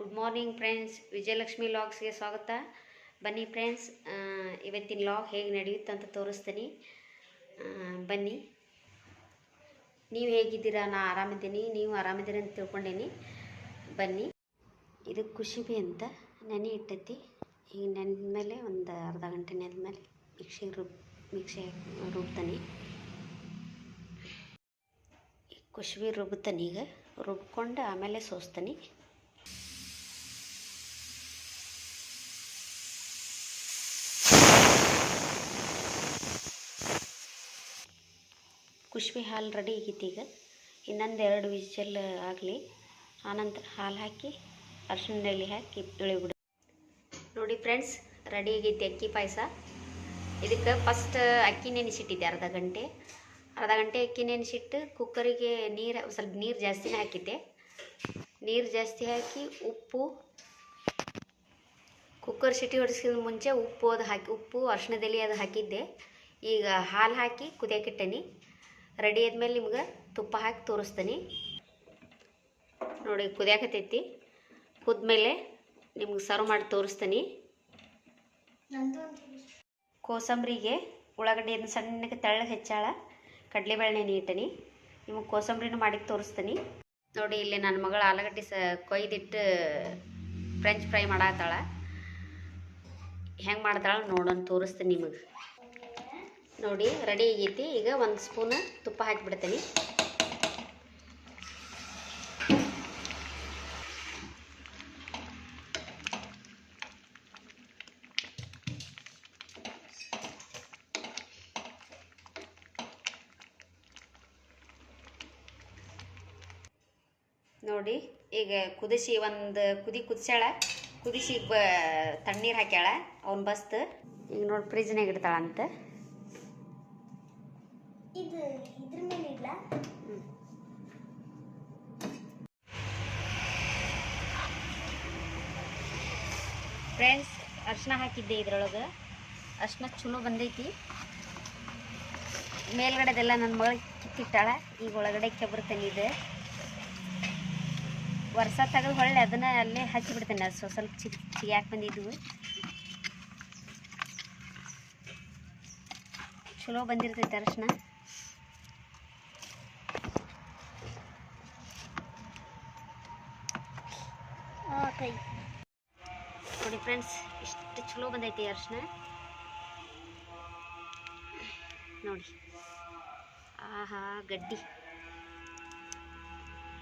Good morning friends Vijayalakshmi ಲಾಗ್ಸ್ಗೆ ಸ್ವಾಗತ. ಬನ್ನಿ ಫ್ರೆಂಡ್ಸ್ ಇವತ್ತಿನ ಲಾಗ್ ಹೇಗೆ ನಡೆಯುತ್ತೆ ಅಂತ ತೋರಿಸ್ತೀನಿ. ಬನ್ನಿ. ನೀವು ಹೇಗಿದ್ದೀರಾ? ನಾ ಆರಾಮಿದ್ದೀನಿ. ನೀವು ಆರಾಮಿದ್ದೀರಿ ಅಂತ ತಿಳ್ಕೊಂಡೇನಿ. ಬನ್ನಿ. ಇದು ಕುಶಿಬಿ ಅಂತ ನೆನೆ ಇಟ್ಟೈತಿ. ಈಗ ನೆನೆದ ಮೇಲೆ ಒಂದು ಅರ್ಧ ಗಂಟೆ ನೆನೆದ ಮೇಲೆ ರುಬ್, ಮಿಕ್ಸಿ ರುಬ್ತಾನೆ. ಕುಶಿಬಿ ರುಬ್ತಾನೆ ಈಗ. ರುಬ್ಕೊಂಡು ಆಮೇಲೆ ಸೋಸ್ತಾನೆ. ಕುಷ್ಬಿ ಹಾಲು ರೆಡಿ ಆಗೈತಿ ಈಗ. ಇನ್ನೊಂದು ಎರಡು ವಿಜಲ್ ಆಗಲಿ. ಆನಂತರ ಹಾಲು ಹಾಕಿ ಅರ್ಶಿಣದಲ್ಲಿ ಹಾಕಿ ಇಳಿಬಿಡು ನೋಡಿ ಫ್ರೆಂಡ್ಸ್, ರೆಡಿ ಆಗೈತಿ ಅಕ್ಕಿ ಪಾಯಸ. ಇದಕ್ಕೆ ಫಸ್ಟ್ ಅಕ್ಕಿ ನೆನೆಸಿಟ್ಟಿದ್ದೆ ಅರ್ಧ ಗಂಟೆ. ಅರ್ಧ ಗಂಟೆ ಅಕ್ಕಿ ನೆನೆಸಿಟ್ಟು ಕುಕ್ಕರಿಗೆ ನೀರು ಸ್ವಲ್ಪ ನೀರು ಜಾಸ್ತಿನೇ ಹಾಕಿದ್ದೆ. ನೀರು ಜಾಸ್ತಿ ಹಾಕಿ ಉಪ್ಪು ಕುಕ್ಕರ್ ಸಿಟಿ ಹೊಡೆಸಿದ ಮುಂಚೆ ಉಪ್ಪು ಅದು ಹಾಕಿ, ಉಪ್ಪು ಅರ್ಶಿಣದಲ್ಲಿ ಅದು ಹಾಕಿದ್ದೆ. ಈಗ ಹಾಲು ಹಾಕಿ ಕುದಿಯಾಕಿಟ್ಟೇನಿ ರೆಡಿ ಆದಮೇಲೆ ನಿಮ್ಗೆ ತುಪ್ಪ ಹಾಕಿ ತೋರಿಸ್ತೀನಿ. ನೋಡಿ, ಕುದಿಯಾಕತೈತಿ. ಕುದ್ಮೇಲೆ ನಿಮ್ಗೆ ಸರ್ವ್ ಮಾಡಿ ತೋರಿಸ್ತೀನಿ. ಕೋಸಂಬರಿಗೆ ಉಳ್ಳಾಗಡ್ಡಿಯನ್ನು ಸಣ್ಣಗೆ ತೆಳ್ಳಗೆ ಹೆಚ್ಚಾಳ ಕಡಲೆಬೇಳೆ ನೀಟನಿ. ನಿಮಗೆ ಕೋಸಂಬರಿನೂ ಮಾಡಿ ತೋರಿಸ್ತೀನಿ. ನೋಡಿ, ಇಲ್ಲಿ ನನ್ನ ಮಗಳು ಆಲೂಗಡ್ಡೆ ಸ ಕೊಯ್ದಿಟ್ಟು ಫ್ರೆಂಚ್ ಫ್ರೈ ಮಾಡತ್ತಾಳ ಹೆಂಗೆ ಮಾಡ್ತಾಳೆ ನೋಡೋಣ, ತೋರಿಸ್ತೀನಿ ನಿಮಗೆ. ನೋಡಿ ರೆಡಿ ಆಗೈತಿ. ಈಗ ಒಂದು ಸ್ಪೂನ್ ತುಪ್ಪ ಹಾಕಿಬಿಡ್ತೀನಿ. ನೋಡಿ, ಈಗ ಕುದಿಸಿ ಒಂದು ಕುದಿ ಕುದಿಸ್ಯಾಳ. ಕುದಿಸಿ ಬ ತಣ್ಣೀರು ಹಾಕ್ಯಾಳ. ಅವ್ನು ಬಸ್ತು. ಈಗ ನೋಡಿ ಫ್ರಿಜ್ನಾಗ ಇಡ್ತಾಳ ಅಂತ ಇದು ಇದ್ರ ಇಲ್ಲ ಫ್ರೆಂಡ್ಸ್ ಅರ್ಶಿನ ಹಾಕಿದ್ದೆ ಇದ್ರೊಳಗೆ. ಅರ್ಶಿನ ಚಲೋ ಬಂದೈತಿ. ಮೇಲ್ಗಡೆದೆಲ್ಲ ನನ್ನ ಮಗಳಿಗೆ ಕಿತ್ತಿಟ್ಟಾಳ. ಈಗ ಒಳಗಡೆ ಕೆಬರ್ತೇನೆ ತಂದಿದ್ದೆ ವರ್ಷ ತೆಗೆದು ಹೊಳ್ಳೆ ಅದನ್ನ ಅಲ್ಲೇ ಹಚ್ಚಿಬಿಡ್ತೇನೆ ಅದು ಸ್ವಲ್ಪ ಸ್ವಲ್ಪ ಚಿಕ್ ಚಿಗ್ಯಾಕೆ ಬಂದಿದ್ವು. ಚಲೋ ಬಂದಿರ್ತೈತೆ ಅರ್ಶಿನ ಕೈ ನೋಡಿ ಫ್ರೆಂಡ್ಸ್ ಇಷ್ಟು ಚಲೋ ಬಂದೈತಿ ಅರ್ಶಿನ. ನೋಡಿ. ಆಹಾ, ಗಡ್ಡಿ.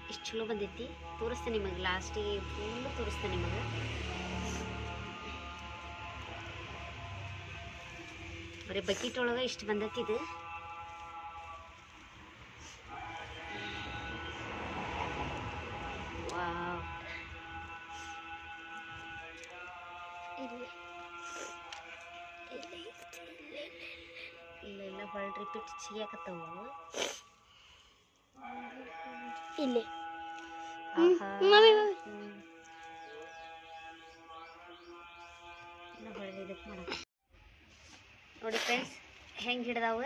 ಇಷ್ಟು ಚಲೋ ಬಂದೈತಿ. ತೋರಿಸ್ತೇನೆ ನಿಮಗೆ ಲಾಸ್ಟಿಗೆ ಫುಲ್ ತೋರಿಸ್ತೇನೆ ನಿಮಗೆ. ಬರೀ ಬಕೀಟ್ ಒಳಗೆ ಇಷ್ಟು ಬಂದೈತಿ ಇದು. ಇಲ್ಲೆಲ್ಲ ಹೊಳ್ ರಿಪೀಟ್ ಸಿಗಾಕತ್ತವು ಇಲ್ಲಿ. ಇದಕ್ಕೆ. ನೋಡಿ ಫ್ರೆಂಡ್ಸ್ ಹೆಂಗೆ ಹಿಡ್ದಾವು?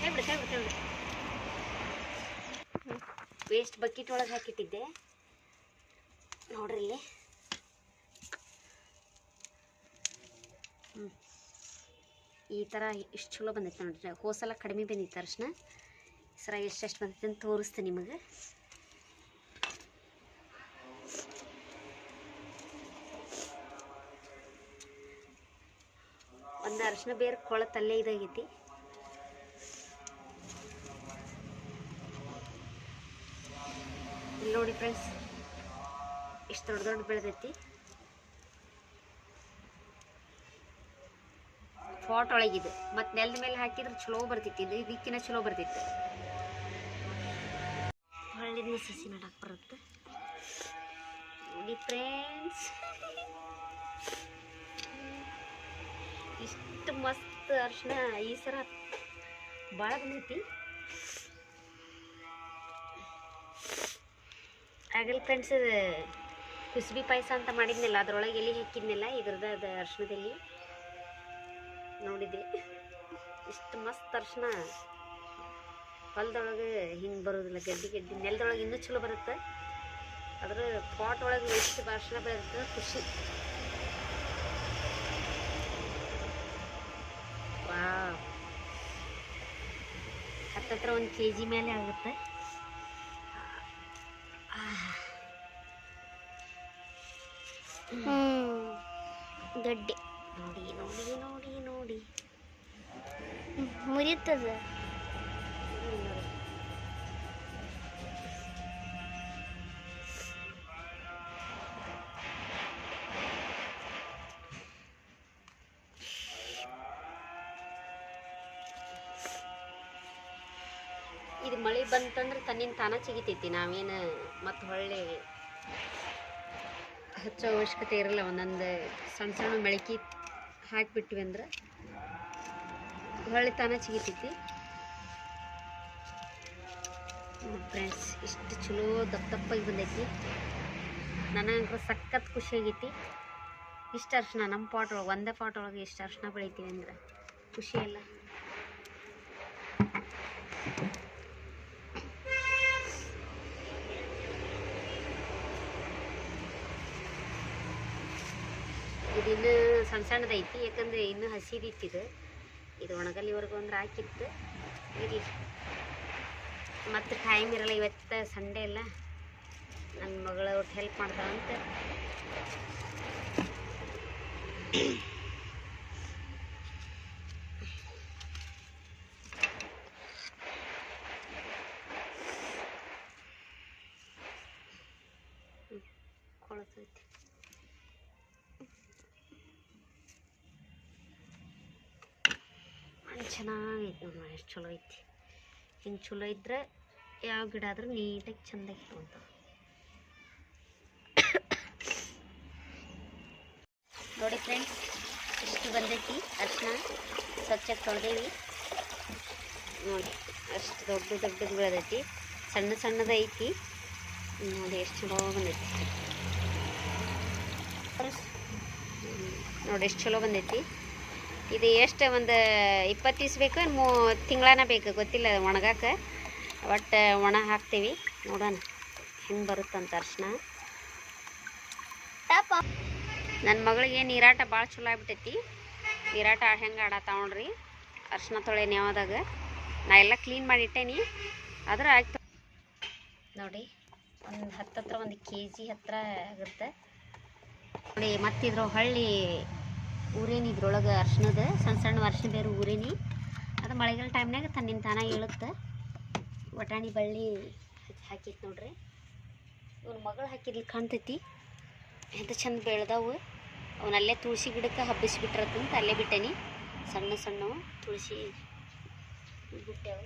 ಹೇಳ್ಬಿಡು ಹೇಳ್ಬಿಡು ಹೇಳ್ಬಿಡು. ವೇಸ್ಟ್ ಬಕೆಟ್ ಒಳಗೆ ಹಾಕಿಟ್ಟಿದ್ದೆ. ನೋಡ್ರಿ ಇಲ್ಲಿ. ಈ ಥರ ಇಷ್ಟು ಚಲೋ ಬಂದೈತೆ ನೋಡ್ರಿ. ಹೋಸಲ ಕಡಿಮೆ ಬಂದಿತ್ತು ಅರ್ಶನ ಸಲ ಎಷ್ಟೆಷ್ಟು ಬಂದೈತೆ ಅಂತ ತೋರಿಸ್ತೀನಿ ನಿಮಗೆ. ಒಂದು ಅರಿಶಿನ ಬೇರೆ ಕೊಳತಲ್ಲೇ ಇದಾಗೈತಿ. ಇಲ್ಲಿ ನೋಡಿ ಫ್ರೆಂಡ್ಸ್ ಇಷ್ಟು ದೊಡ್ಡ ದೊಡ್ಡ ಬೆಳೆದೈತಿ. ಫಾಟ್ ಒಳಗಿದೆ. ಮತ್ತು ನೆಲದ ಮೇಲೆ ಹಾಕಿದ್ರೆ ಚಲೋ ಬರ್ತಿತ್ತು. ಇದು ಇದಕ್ಕಿಂತ ಚಲೋ ಬರ್ತಿತ್ತು. ಹಳ್ಳಿನ ಸಸಿ ನಡಕ್ಕೆ ಬರುತ್ತೆ. ನೋಡಿ ಫ್ರೆಂಡ್ಸ್ ಇಷ್ಟು ಮಸ್ತ್ ಅರ್ಶಿನ ಈ ಸರ ಭಾಳ ಬಂದೈತಿ. ಆಗಲ್ ಫ್ರೆಂಡ್ಸ್ ಕುಸ್ಬಿ ಪಾಯಸ ಅಂತ ಮಾಡಿದ್ನಲ್ಲ, ಅದ್ರೊಳಗೆ ಎಲ್ಲಿ ಹಾಕಿದ್ನಲ್ಲ ಇದ್ರದ ಅದು ಅರ್ಶಿಣದಲ್ಲಿ ನೋಡಿದೆ. ಇಷ್ಟು ಮಸ್ತ್ ಅರ್ಶಿನ. ಹೊಲದೊಳಗೆ ಹಿಂಗೆ ಬರೋದಿಲ್ಲ, ಗಡ್ಡಿ ಗಡ್ಡಿ. ನೆಲದೊಳಗೆ ಇನ್ನೂ ಚಲೋ ಬರುತ್ತೆ. ಅದ್ರ ಪಾಟ್ ಒಳಗೆ ಎಷ್ಟು ಅರ್ಶಿನ ಬೆಳೆದ್ರೆ ಖುಷಿ. ವಾ ಹತ್ತತ್ರ ಒಂದು ಕೆ ಜಿ ಮೇಲೆ ಆಗುತ್ತೆ. ಇದು ಮಳೆ ಬಂತಂದ್ರೆ ತನ್ನಿನ ತಾನ ಚಿಗಿತೈತಿ, ನಾವೇನು ಮತ್ತು ಹೊಳ್ಳಿ ಹಚ್ಚೋ ಅವಶ್ಯಕತೆ ಇರಲ್ಲ, ಒಂದೊಂದು ಸಣ್ಣ ಸಣ್ಣ ಮೊಳಕೆ ಹಾಕಿಬಿಟ್ವಿ ಅಂದ್ರೆ ಹೊಳ್ಳಿ ತಾನ ಚಿಗಿತೈತಿ ಫ್ರೆಂಡ್ಸ್ ಇಷ್ಟು ಚಲೋ ದಪ್ಪ ದಪ್ಪಾಗಿ ಬಂದೈತಿ. ನನಗಂತೂ ಸಖತ್ ಖುಷಿ ಆಗೈತಿ. ಇಷ್ಟು ಅರ್ಶಿನ ನಮ್ಮ ಪಾಟ್ ಒಳಗೆ, ಒಂದೇ ಪಾಟ್ ಒಳಗೆ ಇಷ್ಟು ಅರ್ಶಿನ ಬೆಳಿತೀವಿ ಅಂದ್ರೆ ಖುಷಿ ಅಲ್ಲ. ಇದು ಇನ್ನೂ ಸಣ್ಣ ಸಣ್ಣದೈತಿ, ಯಾಕಂದರೆ ಇನ್ನೂ ಹಸಿದಿತ್ತು ಇದು ಒಣಗಲಿವರೆಗೂ ಅಂದ್ರೆ ಹಾಕಿತ್ತು. ಇರಲಿ ಮತ್ತು ಟೈಮ್ ಇರಲ್ಲ, ಇವತ್ತು ಸಂಡೇ ಅಲ್ಲ. ನನ್ನ ಮಗಳ ಒಟ್ಟು ಹೆಲ್ಪ್ ಕೊಳತೈತಿ ಕೊಳ್ತೈತಿ. ಚೆನ್ನಾಗೈತಿ ನೋಡಿ ಎಷ್ಟು ಚಲೋ ಐತಿ. ಹಿಂಗೆ ಚಲೋ ಇದ್ರೆ ಯಾವ ಗಿಡ ಆದರೂ ನೀಟಾಗಿ ಚೆಂದಾಗಿ ಇಟ್ಕೊಂತಾವ ನೋಡಿ ಫ್ರೆಂಡ್ಸ್ ಇಷ್ಟು ಬಂದೈತಿ. ಅರ್ಶಿನ ಸ್ವಚ್ಛಕ್ಕೆ ತೊಳೆದೇವಿ. ನೋಡಿ, ಅಷ್ಟು ದೊಡ್ಡ ದೊಡ್ಡದು ಬೆಳೆದೈತಿ. ಸಣ್ಣ ಸಣ್ಣದೈತಿ ನೋಡಿ, ಎಷ್ಟು ಚಲೋ ಬಂದೈತಿ. ನೋಡಿ, ಎಷ್ಟು ಚಲೋ ಬಂದೈತಿ. ಇದು ಎಷ್ಟು ಒಂದು ಇಪ್ಪತ್ತು ದಿವ್ಸ ಬೇಕು ಮೂ ತಿಂಗಳನ ಬೇಕು, ಗೊತ್ತಿಲ್ಲ ಒಣಗಾಕ. ಒಟ್ಟು ಒಣ ಹಾಕ್ತೀವಿ. ನೋಡೋಣ, ಹೆಂಗೆ ಬರುತ್ತಂತ ಅರ್ಶನ. ನನ್ನ ಮಗಳಿಗೆ ನೀರಾಟ ಭಾಳ ಚಲೋ ಆಗ್ಬಿಟ್ಟೈತಿ. ನೀರಾಟ ಹೆಂಗೆ ಆಡತ್ತಾವ ನೋಡ್ರಿ ಅರ್ಶಿನ ತೊಳೆ ನ್ಯಾವದಾಗ ನಾ ಎಲ್ಲ ಕ್ಲೀನ್ ಮಾಡಿಟ್ಟೇನಿ ಆದ್ರೆ ಆಯ್ತು. ನೋಡಿ, ಒಂದು ಹತ್ತತ್ರ ಒಂದು ಕೆ ಜಿ ಹತ್ತಿರ ಆಗುತ್ತೆ. ನೋಡಿ, ಮತ್ತಿದ್ರ ಹಳ್ಳಿ ಊರೇನಿ ಇದ್ರೊಳಗೆ ಅರ್ಶಿಣದ ಸಣ್ಣ ಸಣ್ಣ ಅರ್ಶಿನ ಬೇರೆ ಊರೇನಿ. ಅದು ಮಳೆಗಾಲ ಟೈಮ್ನಾಗ ತನ್ನಿನ ತಾನ ಏಳುತ್ತೆ ವಟಾಣಿ ಬಳ್ಳಿ ಹಾಕಿತ್ತು ನೋಡ್ರಿ. ಇವ್ನ ಮಗಳು ಹಾಕಿದ್ಲು ಕಾಣ್ತೈತಿ. ಎಂತ ಚಂದ ಬೆಳೆದವು. ಅವನಲ್ಲೇ ತುಳಸಿ ಗಿಡಕ್ಕೆ ಹಬ್ಬಿಸಿಬಿಟ್ರತ್ತಂತ ಅಲ್ಲೇ ಬಿಟ್ಟೇನಿ. ಸಣ್ಣ ಸಣ್ಣವು ತುಳಸಿ ಬಿಟ್ಟೆವು.